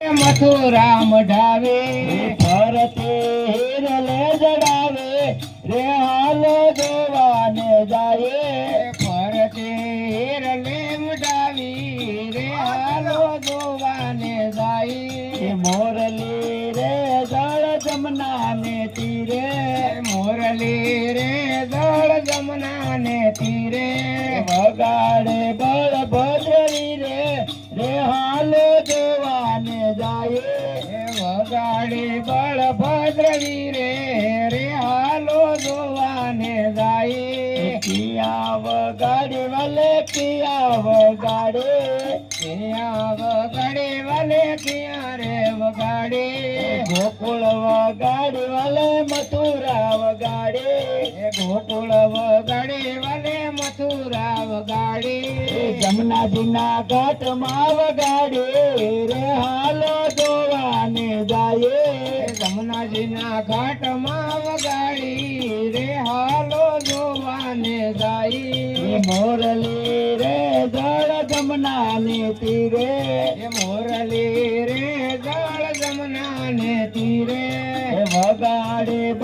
મથુરા મઢાવે ફરતે હિરલે જડાવે રે હાલો જોવાને જાય. ફરતે હેરલે મઢાવી રે હાલો જોવાને એ જાય મોરલી રે જળ જમના ને તીરે મોરલી રે જળ જમના ને તીરે વગાડે એ વગાડી બળભદ્ર વીરે રે હાલો જોવાને જાય. પિયા વગાડી વલે પિયા વગાડે. વાલે ત્યાં રે વગાડે. ગોકુળ વગાડી મથુરા વગાડે. ગોકુળ વગાડે મથુરા વગાડે. જમનાજીના ઘાટમાં વગાડે રે જમનાજીના ઘાટમાં વગાડી રે હાલો જોવાને જાય. મોરલી રે જળ જમનાને તીરે. મોરલી રે જળ જમના ને તીરે વગાડે